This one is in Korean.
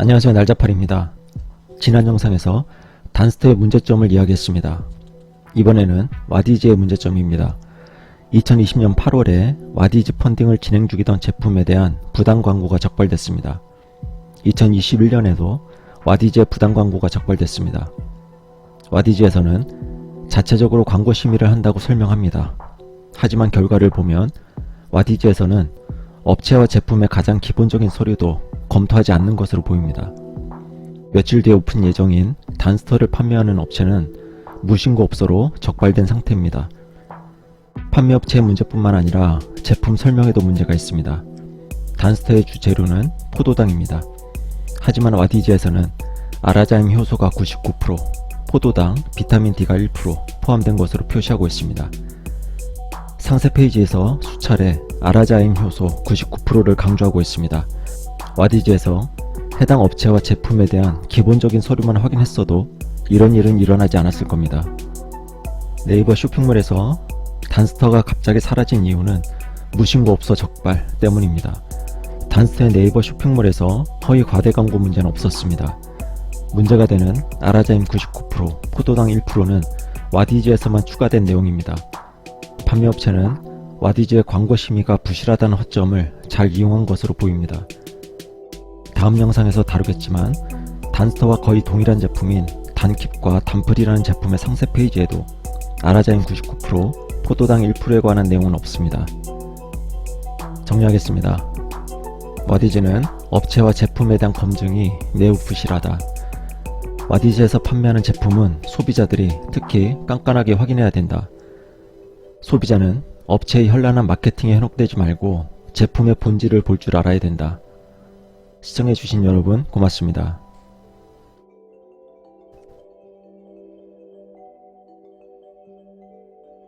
안녕하세요 날자팔입니다. 지난 영상에서 단스터의 문제점을 이야기했습니다. 이번에는 와디즈의 문제점입니다. 2020년 8월에 와디즈 펀딩을 진행 중이던 제품에 대한 부당 광고가 적발됐습니다. 2021년에도 와디즈의 부당 광고가 적발됐습니다. 와디즈에서는 자체적으로 광고 심의를 한다고 설명합니다. 하지만 결과를 보면 와디즈에서는 업체와 제품의 가장 기본적인 서류도 검토하지 않는 것으로 보입니다. 며칠 뒤에 오픈 예정인 단스터를 판매하는 업체는 무신고 업소로 적발된 상태입니다. 판매 업체의 문제뿐만 아니라 제품 설명에도 문제가 있습니다. 단스터의 주재료는 포도당입니다. 하지만 와디즈에서는 아라자임 효소가 99%, 포도당, 비타민 D가 1% 포함된 것으로 표시하고 있습니다. 상세 페이지에서 수차례 아라자임 효소 99%를 강조하고 있습니다. 와디즈에서 해당 업체와 제품에 대한 기본적인 서류만 확인했어도 이런 일은 일어나지 않았을 겁니다. 네이버 쇼핑몰에서 단스터가 갑자기 사라진 이유는 무신고 업소 적발 때문입니다. 단스터의 네이버 쇼핑몰에서 허위 과대 광고 문제는 없었습니다. 문제가 되는 아라자임 99%, 포도당 1%는 와디즈에서만 추가된 내용입니다. 판매업체는 와디즈의 광고 심의가 부실하다는 허점을 잘 이용한 것으로 보입니다. 다음 영상에서 다루겠지만 단스터와 거의 동일한 제품인 단킵과 단플이라는 제품의 상세 페이지에도 아라자인 99%, 포도당 1%에 관한 내용은 없습니다. 정리하겠습니다. 와디즈는 업체와 제품에 대한 검증이 매우 부실하다. 와디즈에서 판매하는 제품은 소비자들이 특히 깐깐하게 확인해야 된다. 소비자는 업체의 현란한 마케팅에 현혹되지 말고 제품의 본질을 볼 줄 알아야 된다. 시청해주신 여러분 고맙습니다.